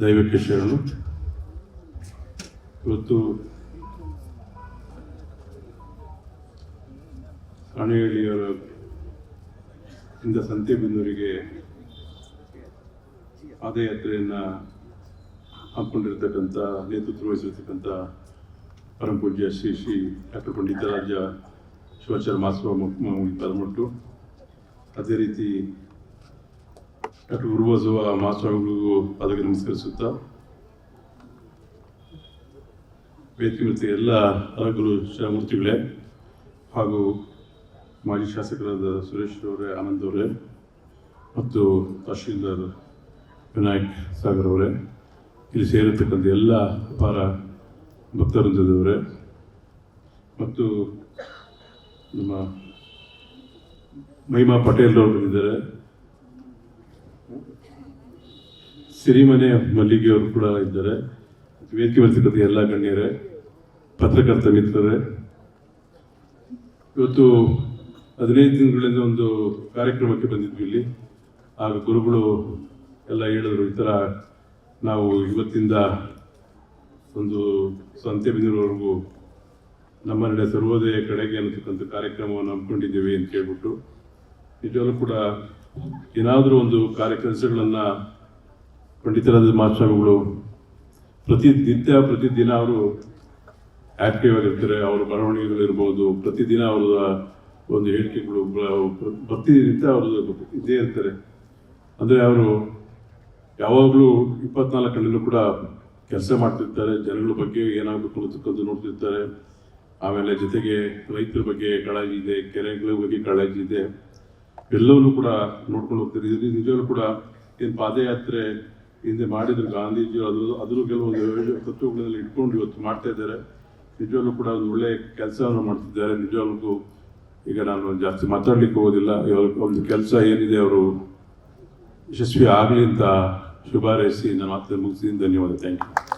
ದೈವಕ್ಕೆ ಶರಣು ಇವತ್ತು ಹಣೆಹಳ್ಳಿಯವರ ಇಂದ ಸಂತೆಬೆನ್ನೂರಿಗೆ ಪಾದಯಾತ್ರೆಯನ್ನು ಹಮ್ಮಿಕೊಂಡಿರ್ತಕ್ಕಂಥ, ನೇತೃತ್ವ ವಹಿಸಿರ್ತಕ್ಕಂಥ ಪರಮ ಪೂಜ್ಯ ಶ್ರೀ ಶ್ರೀ ಡಾಕ್ಟರ್ ಪಂಡಿತರಾಜ ಶಿವಾಚಾರ್ಯ ಮಾಸ್ವಾಮಿ ಪದಮಟ್ಟು ಅದೇ ರೀತಿ ಡಾಕ್ಟರ್ ಗುರುಬಸವ ಮಾಸ್ವಾಮಿಗಳಿಗೂ ಪದವಿ ನಮಸ್ಕರಿಸುತ್ತಾ ವೇದಿಕೆ ಎಲ್ಲ ಅರಗುರು ಶಿವಮೂರ್ತಿಗಳೇ ಹಾಗೂ ಮಾಜಿ ಶಾಸಕರಾದ ಸುರೇಶ್ ಅವರೇ, ಆನಂದ್ ಅವರೇ ಮತ್ತು ತಹಶೀಲ್ದಾರ್ ವಿನಾಯಕ್ ಸಾಗರ್ ಅವರೇ, ಇಲ್ಲಿ ಸೇರಿರ್ತಕ್ಕಂಥ ಎಲ್ಲ ಅಪಾರ ಭಕ್ತವೃಂದದವರೇ ಮತ್ತು ನಮ್ಮ ಮಹಿಮಾ ಪಟೇಲ್ ಅವರು ಬಂದಿದ್ದಾರೆ. ಸಿರಿಮನೆ ಮಲ್ಲಿಗೆ ಅವರು ಕೂಡ ಇದ್ದಾರೆ. ವೇದಿಕೆ ಬರ್ತಿರೋದು ಎಲ್ಲ ಗಣ್ಯರೇ, ಪತ್ರಕರ್ತ ಮಿತ್ರರೇ, ಇವತ್ತು ಹದಿನೈದು ದಿನಗಳಿಂದ ಒಂದು ಕಾರ್ಯಕ್ರಮಕ್ಕೆ ಬಂದಿದ್ವಿ ಇಲ್ಲಿ. ಆಗ ಗುರುಗಳು ಎಲ್ಲ ಹೇಳಿದ್ರು, ಈ ಥರ ನಾವು ಇವತ್ತಿಂದ ಒಂದು ಸಂತೆಬೆನ್ನೂರವರೆಗೂ ನಮ್ಮ ನಡೆ ಸರ್ವೋದಯ ಕಡೆಗೆ ಅನ್ನತಕ್ಕಂಥ ಕಾರ್ಯಕ್ರಮವನ್ನು ಹಮ್ಮಿಕೊಂಡಿದ್ದೀವಿ ಅಂತ ಹೇಳ್ಬಿಟ್ಟು ನಿಜವಾಗ್ಲೂ ಕೂಡ ಏನಾದರೂ ಒಂದು ಕಾರ್ಯಕೆಲಸಗಳನ್ನು ಪಂಡಿತರಾದ ಮಹಾಸ್ವಾಮಿಗಳು ಪ್ರತಿನಿತ್ಯ ಪ್ರತಿದಿನ ಅವರು ಆಕ್ಟಿವ್ ಆಗಿರ್ತಾರೆ, ಅವರ ಬರವಣಿಗೆಗಳಿರ್ಬೋದು ಪ್ರತಿದಿನ ಅವರ ಒಂದು ಹೇಳಿಕೆಗಳು ಪ್ರತಿನಿತ್ಯ ಅವರು ಇದೇ ಇರ್ತಾರೆ. ಅಂದರೆ ಅವರು ಯಾವಾಗಲೂ ಇಪ್ಪತ್ನಾಲ್ಕು ಗಂಟೆಲೂ ಕೂಡ ಕೆಲಸ ಮಾಡ್ತಿರ್ತಾರೆ, ಜನಗಳ ಬಗ್ಗೆ ಏನಾಗಬೇಕು ಅನ್ನತಕ್ಕಂಥ ನೋಡ್ತಿರ್ತಾರೆ. ಆಮೇಲೆ ಜೊತೆಗೆ ರೈತರ ಬಗ್ಗೆ ಕಾಳಜಿ ಇದೆ, ಕೆರೆಗಳ ಬಗ್ಗೆ ಕಾಳಜಿ ಇದೆ. ಎಲ್ಲವನ್ನೂ ಕೂಡ ನೋಡ್ಕೊಂಡು ಹೋಗ್ತಾರೆ. ಇದು ನಿಜವಾಗ್ಲೂ ಕೂಡ ಏನು ಪಾದಯಾತ್ರೆ ಹಿಂದೆ ಮಾಡಿದ್ರು ಗಾಂಧೀಜಿ ಅದ್ರ ಅದ್ರ ಕೆಲವೊಂದು ತತ್ವಗಳಲ್ಲಿ ಇಟ್ಕೊಂಡು ಇವತ್ತು ಮಾಡ್ತಾ ಇದ್ದಾರೆ. ನಿಜವಾಗ್ಲೂ ಕೂಡ ಒಂದು ಒಳ್ಳೆ ಕೆಲಸವನ್ನು ಮಾಡ್ತಿದ್ದಾರೆ. ನಿಜವಾಗ್ಲೂ ಈಗ ನಾನು ಜಾಸ್ತಿ ಮಾತಾಡ್ಲಿಕ್ಕೆ ಹೋಗೋದಿಲ್ಲ. ಇವಾಗ ಒಂದು ಕೆಲಸ ಏನಿದೆ ಅವರು ಯಶಸ್ವಿ ಆಗಲಿ ಅಂತ ಶುಭಾರೈಸಿ ನಾನು ಮಾತನ್ನು ಮುಗಿಸಿದ್ದೀನಿ. ಧನ್ಯವಾದ. Thank you.